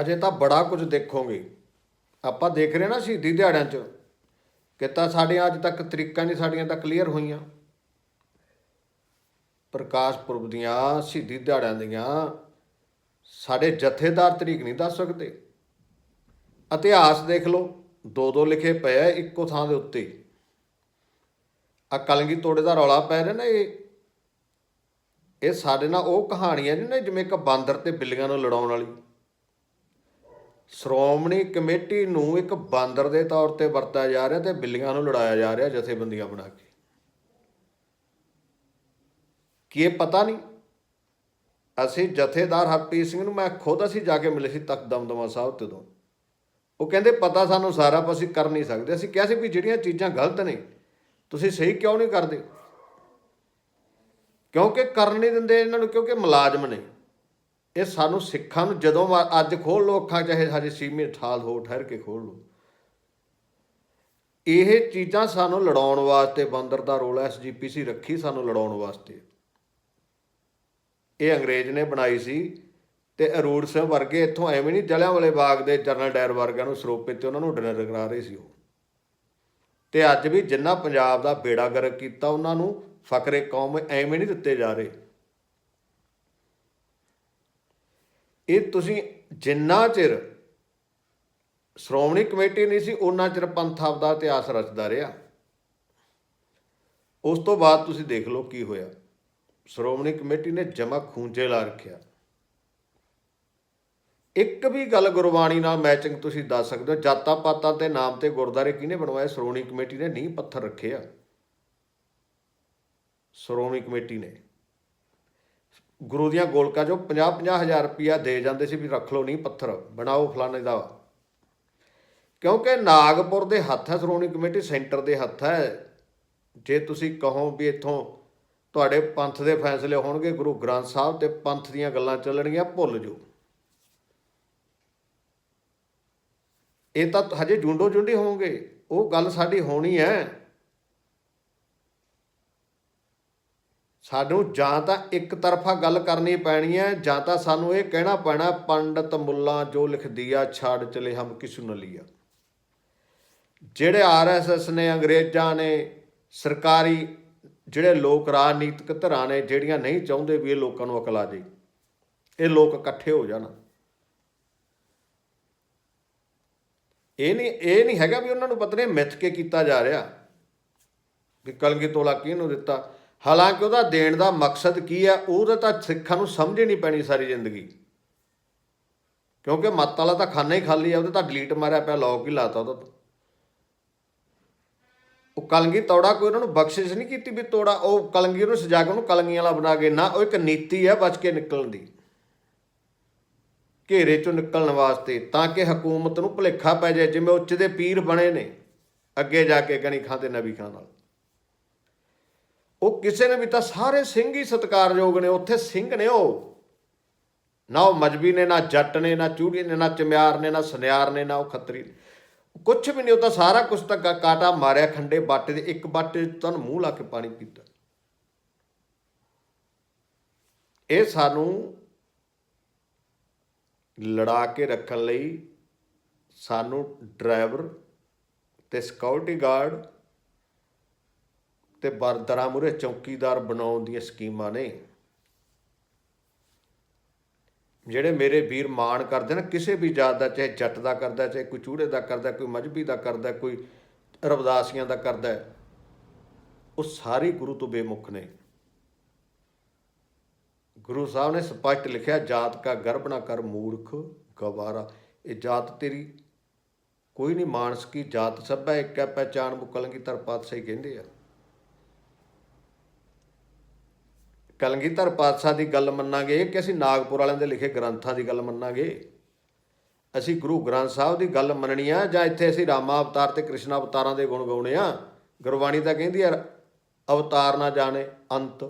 ਅਜੇ ਤਾਂ ਬੜਾ ਕੁਝ ਦੇਖੋਗੇ। ਆਪਾਂ ਦੇਖ ਰਹੇ ਨਾ ਸ਼ਹੀਦੀ ਦਿਹਾੜਿਆਂ 'ਚ ਕਿ ਸਾਡੀਆਂ ਅੱਜ ਤੱਕ ਤਰੀਕਾਂ ਨਹੀਂ ਸਾਡੀਆਂ ਤਾਂ ਕਲੀਅਰ ਹੋਈਆਂ। ਪ੍ਰਕਾਸ਼ ਪੁਰਬ ਦੀਆਂ, ਸ਼ਹੀਦੀ ਦਿਹਾੜਿਆਂ ਦੀਆਂ, ਸਾਡੇ ਜਥੇਦਾਰ ਤਰੀਕ ਨਹੀਂ ਦੱਸ ਸਕਦੇ। ਇਤਿਹਾਸ ਦੇਖ ਲਓ ਦੋ ਦੋ ਲਿਖੇ ਪਏ ਆ ਇੱਕੋ ਥਾਂ ਦੇ ਉੱਤੇ। ਹੀ। ਆ ਕਲਗੀ ਤੋੜੇ ਦਾ ਰੌਲਾ ਪੈ ਰਿਹਾ ਨਾ ਇਹ। ਇਹ ਸਾਡੇ ਨਾਲ ਉਹ ਕਹਾਣੀਆਂ ਨੇ ਨਾ, ਜਿਵੇਂ ਇੱਕ ਬਾਂਦਰ ਤੇ ਬਿੱਲੀਆਂ ਨੂੰ ਲੜਾਉਣ ਵਾਲੀ। ਸ਼੍ਰੋਮਣੀ ਕਮੇਟੀ ਨੂੰ ਇੱਕ ਬਾਂਦਰ ਦੇ ਤੌਰ ਤੇ ਵਰਤਿਆ ਜਾ ਰਿਹਾ ਤੇ ਬਿੱਲੀਆਂ ਨੂੰ ਲੜਾਇਆ ਜਾ ਰਿਹਾ ਜਥੇਬੰਦੀਆਂ ਬਣਾ ਕੇ। ਕੀ ਇਹ ਪਤਾ ਨਹੀਂ? ਅਸੀਂ ਜਥੇਦਾਰ ਹਰਪ੍ਰੀਤ ਸਿੰਘ ਨੂੰ, ਮੈਂ ਖੁਦ ਅਸੀਂ ਜਾ ਕੇ ਮਿਲੇ ਸੀ ਤਖਤ ਦਮਦਮਾ ਸਾਹਿਬ ਤੇ ਤੋਂ ਉਹ ਕਹਿੰਦੇ, ਪਤਾ ਸਾਨੂੰ ਸਾਰਾ ਪਰ ਅਸੀਂ ਕਰ ਨਹੀਂ ਸਕਦੇ। ਅਸੀਂ ਕਿਹਾ ਸੀ ਵੀ ਜਿਹੜੀਆਂ ਚੀਜ਼ਾਂ ਗਲਤ ਨੇ, ਤੁਸੀਂ ਸਹੀ ਕਿਉਂ ਨਹੀਂ ਕਰਦੇ? ਕਿਉਂਕਿ ਕਰਨ ਨਹੀਂ ਦਿੰਦੇ ਇਹਨਾਂ ਨੂੰ, ਕਿਉਂਕਿ ਮੁਲਾਜ਼ਮ ਨੇ। ਇਹ ਸਾਨੂੰ ਸਿੱਖਾਂ ਨੂੰ ਜਦੋਂ ਵਾ- ਅੱਜ ਖੋਲ ਲੋ ਅੱਖਾਂ, ਚਾਹੇ ਹਜੇ ਸੀਮੇ ਠਾਲ ਹੋ, ਠਹਿਰ ਕੇ ਖੋਲ ਲੋ ਇਹ ਚੀਜ਼ਾਂ ਸਾਨੂੰ ਲੜਾਉਣ ਵਾਸਤੇ ਬੰਦਰ ਦਾ ਰੋਲ ਐਸਜੀਪੀਸੀ ਰੱਖੀ ਸਾਨੂੰ ਲੜਾਉਣ ਵਾਸਤੇ। ਇਹ ਅੰਗਰੇਜ਼ ਨੇ ਬਣਾਈ ਸੀ ਤੇ ਅਰੂੜ ਸਿੰਘ ਵਰਗੇ ਇੱਥੋਂ ਐਵੇਂ ਨਹੀਂ ਜਲਿਆਂ ਵਾਲੇ ਬਾਗ ਦੇ ਜਨਰਲ ਡਾਇਰ ਵਰਗਿਆਂ ਨੂੰ ਸਰੋਪੇ ਤੇ ਉਹਨਾਂ ਨੂੰ ਡਿਨਰ ਕਰਾ ਰਹੇ ਸੀ ਉਹ। ਤੇ ਅੱਜ ਵੀ ਜਿੰਨਾ ਪੰਜਾਬ ਦਾ ਬੇੜਾ ਗਰਕ ਕੀਤਾ ਉਹਨਾਂ ਨੂੰ, ਫਕਰੇ ਕੌਮ ਐਵੇਂ ਨਹੀਂ ਦਿੱਤੇ ਜਾ ਰਹੇ। ਇਹ ਤੁਸੀਂ ਜਿੰਨਾ ਚਿਰ ਸ਼੍ਰੋਮਣੀ ਕਮੇਟੀ ਨਹੀਂ ਸੀ ਉਹਨਾਂ ਚਿਰ ਪੰਥ ਆਪਦਾ ਇਤਿਹਾਸ ਰਚਦਾ ਰਿਹਾ। ਉਸ ਤੋਂ ਬਾਅਦ ਤੁਸੀਂ ਦੇਖ ਲਓ ਕੀ ਹੋਇਆ। ਸ਼੍ਰੋਮਣੀ ਕਮੇਟੀ ਨੇ ਜਮਾ ਖੂੰਜੇ ਲਾ ਰੱਖਿਆ। ਇੱਕ ਵੀ ਗੱਲ ਗੁਰਬਾਣੀ ਨਾਲ ਮੈਚਿੰਗ ਤੁਸੀਂ ਦੱਸ ਸਕਦੇ ਹੋ। ਜਾਤਾਂ ਪਾਤਾਂ ਤੇ ਨਾਮ ਤੇ ਗੁਰਦਾਰੇ ਕਿਹਨੇ ਬਣਵਾਏ? ਸ਼੍ਰੋਮਣੀ ਕਮੇਟੀ ਨੇ ਨਹੀਂ ਪੱਥਰ ਰੱਖੇ ਆ। ਸ਼੍ਰੋਮਣੀ ਕਮੇਟੀ ਨੇ। ਗੁਰੂ ਦੀਆਂ ਗੋਲਕਾਂ ਚੋਂ 50 50 ਹਜ਼ਾਰ ਰੁਪਇਆ ਦੇ ਜਾਂਦੇ ਸੀ ਵੀ ਰੱਖ ਲਓ ਨਹੀਂ ਪੱਥਰ, ਬਣਾਓ ਫਲਾਣੇ ਦਾ। ਕਿਉਂਕਿ ਨਾਗਪੁਰ ਦੇ ਹੱਥ ਹੈ, ਸ਼੍ਰੋਮਣੀ ਕਮੇਟੀ ਸੈਂਟਰ ਦੇ ਹੱਥ ਹੈ। ਜੇ ਤੁਸੀਂ ਕਹੋ ਵੀ ਇੱਥੋਂ ਤੁਹਾਡੇ ਪੰਥ ਦੇ ਫੈਸਲੇ ਹੋਣਗੇ, ਗੁਰੂ ਗ੍ਰੰਥ ਸਾਹਿਬ ਤੇ ਪੰਥ ਦੀਆਂ ਗੱਲਾਂ ਚੱਲਣਗੀਆਂ, ਭੁੱਲ ਜਾਓ। ਇਹ ਤਾਂ ਹਜੇ ਜੁੰਡੋ ਜੁੰਡੀ ਹੋਵੋਗੇ, ਉਹ ਗੱਲ ਸਾਡੀ ਹੋਣੀ ਹੈ। ਸਾਨੂੰ ਜਾਂ ਤਾਂ ਇੱਕ ਤਰਫਾ ਗੱਲ ਕਰਨੀ ਪੈਣੀ ਹੈ, ਜਾਂ ਤਾਂ ਸਾਨੂੰ ਇਹ ਕਹਿਣਾ ਪੈਣਾ, ਪੰਡਤ ਮੁੱਲਾ ਜੋ ਲਿਖ ਦਿਆ ਛਾੜ ਚਲੇ ਹਮ ਕਿਸੂ ਨ ਲਿਆ। ਜਿਹੜੇ ਆਰਐਸਐਸ ਨੇ, ਅੰਗਰੇਜ਼ਾਂ ਨੇ, ਸਰਕਾਰੀ ਜਿਹੜੇ ਲੋਕ ਰਾਜਨੀਤਿਕ ਧਿਰਾਂ ਨੇ, ਜਿਹੜੀਆਂ ਨਹੀਂ ਚਾਹੁੰਦੇ ਵੀ ਇਹ ਲੋਕਾਂ ਨੂੰ ਅਕਲ ਆ ਜੇ, ਇਹ ਲੋਕ ਇਕੱਠੇ ਹੋ ਜਾਣ। ਇਹ ਨਹੀਂ ਇਹ ਨਹੀਂ ਹੈਗਾ ਵੀ ਉਹਨਾਂ ਨੂੰ ਪਤਾ ਨਹੀਂ ਮਿੱਥ ਕੇ ਕੀਤਾ ਜਾ ਰਿਹਾ। ਵੀ ਕਲਗੀ ਤੋਲਾ ਕਿਹਨੂੰ ਦਿੱਤਾ। ਹਾਲਾਂਕਿ ਉਹਦਾ ਦੇਣ ਦਾ ਮਕਸਦ ਕੀ ਹੈ ਉਹਦਾ ਤਾਂ ਸਿੱਖਾਂ ਨੂੰ ਸਮਝ ਹੀ ਨਹੀਂ ਪੈਣੀ ਸਾਰੀ ਜ਼ਿੰਦਗੀ। ਕਿਉਂਕਿ ਮੱਤ ਵਾਲਾ ਤਾਂ ਖਾਨਾ ਹੀ ਖਾਲੀ ਆ, ਉਹਦੇ ਤਾਂ ਡਿਲੀਟ ਮਾਰਿਆ ਪਿਆ ਲੌਕ ਹੀ ਲਾਤਾ ਉਹਦਾ ਤਾਂ। ਉਹ ਕਲੰਗੀ ਤੋੜਾ ਕੋਈ ਉਹਨਾਂ ਨੂੰ ਬਖਸ਼ਿਸ਼ ਨਹੀਂ ਕੀਤੀ ਵੀ ਤੋੜਾ, ਉਹ ਕਲੰਗੀ ਉਹਨੂੰ ਸਜਾ ਕੇ ਉਹਨੂੰ ਕਲੰਗੀਆਂ ਵਾਲਾ ਬਣਾ ਕੇ ਨਾ, ਉਹ ਇੱਕ ਨੀਤੀ ਹੈ ਬਚ ਕੇ ਨਿਕਲਣ ਦੀ। ਘੇਰੇ ਚੋਂ ਨਿਕਲਣ ਵਾਸਤੇ, ਤਾਂ ਕਿ ਹਕੂਮਤ ਨੂੰ ਭੁਲੇਖਾ ਪੈ ਜਾਏ, ਜਿਵੇਂ ਉੱਚ ਦੇ ਪੀਰ ਬਣੇ ਨੇ, ਅੱਗੇ ਜਾ ਕੇ ਗਣੀ ਖਾਂ ਤੇ ਨਬੀ ਖਾਂ ਨਾਲ। ਉਹ ਕਿਸੇ ਨੇ ਵੀ ਤਾਂ ਸਾਰੇ ਸਿੰਘ ਹੀ ਸਤਿਕਾਰਯੋਗ ਨੇ, ਉੱਥੇ ਸਿੰਘ ਨੇ ਉਹ। ਨਾ ਉਹ ਮਜਬੀ ਨੇ, ਨਾ ਜੱਟ ਨੇ, ਨਾ ਚੂੜੀ ਨੇ, ਨਾ ਚਮਿਆਰ ਨੇ, ਨਾ ਸੁਨਿਆਰ ਨੇ, ਨਾ ਉਹ ਖੱਤਰੀ ਨੇ। ਕੁਝ ਵੀ ਨਹੀਂ, ਉਹ ਤਾਂ ਸਾਰਾ ਕੁਝ ਤਾਂ ਕਾਟਾ ਮਾਰਿਆ ਖੰਡੇ ਬਾਟੇ ਦੇ, ਇੱਕ ਬਾਟੇ 'ਚ ਤੁਹਾਨੂੰ ਮੂੰਹ ਲਾ ਕੇ ਪਾਣੀ ਪੀਤਾ। ਇਹ ਸਾਨੂੰ ਲੜਾ ਕੇ ਰੱਖਣ ਲਈ ਸਾਨੂੰ ਡਰਾਈਵਰ ਤੇ ਸਿਕਿਉਰਿਟੀ ਗਾਰਡ ਤੇ ਬਰਦਰਾਂ ਮੂਰੇ ਚੌਕੀਦਾਰ ਬਣਾਉਣ ਦੀਆਂ ਸਕੀਮਾਂ ਨੇ। ਜਿਹੜੇ ਮੇਰੇ ਵੀਰ ਮਾਣ ਕਰਦੇ ਨੇ, ਕਿਸੇ ਵੀ ਜਾਤ ਦਾ, ਚਾਹੇ ਜੱਟ ਦਾ ਕਰਦਾ, ਚਾਹੇ ਕੋਈ ਚੂੜੇ ਦਾ ਕਰਦਾ, ਕੋਈ ਮਜਬੀ ਦਾ ਕਰਦਾ, ਕੋਈ ਰਵਦਾਸੀਆਂ ਦਾ ਕਰਦਾ, ਉਹ ਸਾਰੇ ਗੁਰੂ ਤੋਂ ਬੇਮੁਖ ਨੇ। ਗੁਰੂ ਸਾਹਿਬ ਨੇ ਸਪਸ਼ਟ ਲਿਖਿਆ, ਜਾਤ ਕਾ ਗਰਭ ਨਾ ਕਰ ਮੂਰਖ ਗਵਾਰਾ। ਇਹ ਜਾਤ ਤੇਰੀ ਕੋਈ ਨਹੀਂ ਮਾਨਸ ਕੀ ਜਾਤ ਸਭ, ਇੱਕ ਹੈ ਪਹਿਚਾਨ ਮੁਕਲੰਗੀ ਤਰ ਸਹੀ ਕਹਿੰਦੇ ਆ। ਕਲਗੀਧਰ ਪਾਤਸ਼ਾਹ ਦੀ ਗੱਲ ਮੰਨਾਂਗੇ ਕਿ ਅਸੀਂ ਨਾਗਪੁਰ ਵਾਲਿਆਂ ਦੇ ਲਿਖੇ ਗ੍ਰੰਥਾਂ ਦੀ ਗੱਲ ਮੰਨਾਂਗੇ? ਅਸੀਂ ਗੁਰੂ ਗ੍ਰੰਥ ਸਾਹਿਬ ਦੀ ਗੱਲ ਮੰਨਣੀ ਆ ਜਾਂ ਇੱਥੇ ਅਸੀਂ ਰਾਮਾ ਅਵਤਾਰ ਤੇ ਕ੍ਰਿਸ਼ਨ ਅਵਤਾਰਾਂ ਦੇ ਗੁਣ ਗਾਉਣੇ ਆ? ਗੁਰਬਾਣੀ ਤਾਂ ਕਹਿੰਦੀ ਆ, ਅਵਤਾਰ ਨਾ ਜਾਣੇ, ਅੰਤ।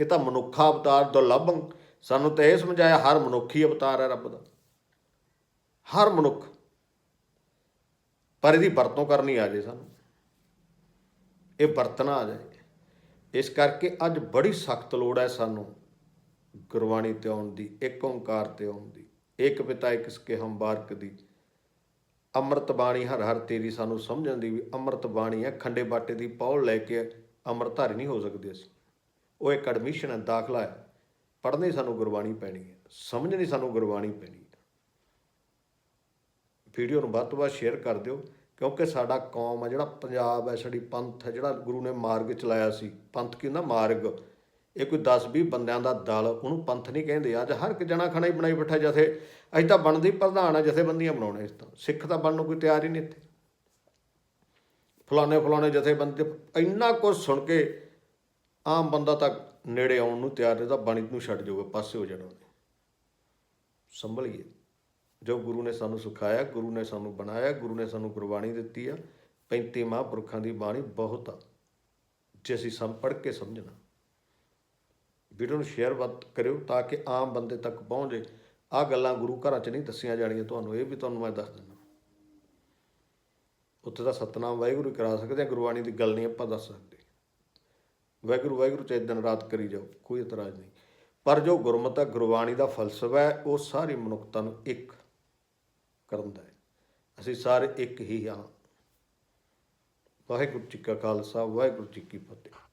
ਇਹ ਤਾਂ ਮਨੁੱਖਾ ਅਵਤਾਰ ਦੁਰਲੱਭ ਸਾਨੂੰ ਤਾਂ ਇਹ ਸਮਝਾਇਆ, ਹਰ ਮਨੁੱਖੀ ਅਵਤਾਰ ਹੈ ਰੱਬ ਦਾ। ਹਰ ਮਨੁੱਖ। ਪਰ ਇਹਦੀ ਵਰਤੋਂ ਕਰਨੀ ਆ ਜੇ ਸਾਨੂੰ। ਇਹ ਵਰਤਣਾ ਆ ਜਾਏ। ਇਸ ਕਰਕੇ ਅੱਜ ਬੜੀ ਸਖਤ ਲੋੜ ਹੈ ਸਾਨੂੰ ਗੁਰਬਾਣੀ ਤੇ ਆਉਣ ਦੀ, ਇੱਕ ਓੰਕਾਰ ਤੇ ਆਉਣ ਦੀ, ਇੱਕ ਪਿਤਾ, ਇੱਕ ਸਕੇ ਹੰਬਾਰਕ ਦੀ। ਅੰਮ੍ਰਿਤ ਬਾਣੀ ਹਰ ਹਰ ਤੇਰੀ ਸਾਨੂੰ ਸਮਝਣ ਦੀ ਵੀ ਅੰਮ੍ਰਿਤ ਬਾਣੀ ਹੈ, ਖੰਡੇ ਬਾਟੇ ਦੀ ਪੌਲ ਲੈ ਕੇ ਅੰਮ੍ਰਿਤਧਾਰੀ ਨਹੀਂ ਹੋ ਸਕਦੇ ਅਸੀਂ। ਉਹ ਇੱਕ ਐਡਮਿਸ਼ਨ ਹੈ, ਦਾਖਲਾ ਹੈ। ਪੜ੍ਹਨੀ ਸਾਨੂੰ ਗੁਰਬਾਣੀ ਪੈਣੀ ਹੈ, ਸਮਝਣੀ ਸਾਨੂੰ ਗੁਰਬਾਣੀ ਪੈਣੀ ਹੈ। ਵੀਡੀਓ ਨੂੰ ਵੱਧ ਤੋਂ ਵੱਧ ਸ਼ੇਅਰ ਕਰ ਦਿਓ। ਕਿਉਂਕਿ ਸਾਡਾ ਕੌਮ ਹੈ ਜਿਹੜਾ ਪੰਜਾਬ ਹੈ, ਸਾਡੀ ਪੰਥ ਹੈ, ਜਿਹੜਾ ਗੁਰੂ ਨੇ ਮਾਰਗ ਚਲਾਇਆ ਸੀ। ਪੰਥ ਕੀ ਮਾਰਗ। ਇਹ ਕੋਈ 10-20 ਬੰਦਿਆਂ ਦਾ ਦਲ, ਉਹਨੂੰ ਪੰਥ ਨਹੀਂ ਕਹਿੰਦੇ। ਅੱਜ ਹਰ ਇੱਕ ਜਣਾ ਖਣਾ ਹੀ ਬਣਾਈ ਬੈਠਾ ਜਥੇ ਅੱਜ ਤਾਂ ਬਣਦੀ ਪ੍ਰਧਾਨ ਆ, ਜਥੇਬੰਦੀਆਂ ਬਣਾਉਣੇ ਇਸ ਤਾਂ ਸਿੱਖ ਤਾਂ ਬਣਨ ਨੂੰ ਕੋਈ ਤਿਆਰ ਹੀ ਨਹੀਂ ਇੱਥੇ। ਫਲਾਣੇ ਫਲਾਣੇ ਜਥੇਬੰਦੀ ਇੰਨਾ ਕੁਝ ਸੁਣ ਕੇ ਆਮ ਬੰਦਾ ਤਾਂ ਨੇੜੇ ਆਉਣ ਨੂੰ ਤਿਆਰ ਨਹੀਂ, ਤਾਂ ਬਾਣੀ ਨੂੰ ਛੱਡ ਜਾਊਗਾ, ਪਾਸੇ ਹੋ ਜਾਣਾ ਉਹਨੇ। ਸੰਭਲੀਏ ਜੋ ਗੁਰੂ ਨੇ ਸਾਨੂੰ ਸਿਖਾਇਆ, ਗੁਰੂ ਨੇ ਸਾਨੂੰ ਬਣਾਇਆ, ਗੁਰੂ ਨੇ ਸਾਨੂੰ ਗੁਰਬਾਣੀ ਦਿੱਤੀ ਆ 35 ਮਹਾਂਪੁਰਖਾਂ ਦੀ ਬਾਣੀ ਬਹੁਤ ਆ, ਜੇ ਅਸੀਂ ਸਭ ਪੜ੍ਹ ਕੇ ਸਮਝਣਾ। ਵੀਡੀਓ ਨੂੰ ਸ਼ੇਅਰ ਵੱਧ ਕਰਿਓ ਤਾਂ ਕਿ ਆਮ ਬੰਦੇ ਤੱਕ ਪਹੁੰਚੇ ਆ ਗੱਲਾਂ ਗੁਰੂ ਘਰਾਂ 'ਚ ਨਹੀਂ ਦੱਸੀਆਂ ਜਾਣੀਆਂ, ਤੁਹਾਨੂੰ ਇਹ ਵੀ ਤੁਹਾਨੂੰ ਮੈਂ ਦੱਸ ਦਿੰਦਾ। ਉੱਥੇ ਤਾਂ ਸਤਨਾਮ ਵਾਹਿਗੁਰੂ ਹੀ ਕਰਾ ਸਕਦੇ ਆ, ਗੁਰਬਾਣੀ ਦੀ ਗੱਲ ਨਹੀਂ ਆਪਾਂ ਦੱਸ ਸਕਦੇ। ਵਾਹਿਗੁਰੂ ਵਾਹਿਗੁਰੂ ਚਾਹੇ ਦਿਨ ਰਾਤ ਕਰੀ ਜਾਓ, ਕੋਈ ਇਤਰਾਜ਼ ਨਹੀਂ। ਪਰ ਜੋ ਗੁਰਮਤਿ ਹੈ ਗੁਰਬਾਣੀ ਦਾ ਫਲਸਫਾ ਹੈ, ਉਹ ਸਾਰੀ ਮਨੁੱਖਤਾ ਨੂੰ ਇੱਕ ਕਰਨ ਦਾ ਹੈ। ਅਸੀਂ ਸਾਰੇ ਇੱਕ ਹੀ ਹਾਂ। ਵਾਹਿਗੁਰੂ ਜੀ ਕਾ ਖਾਲਸਾ, ਵਾਹਿਗੁਰੂ ਜੀ ਕੀ ਫਤਿਹ।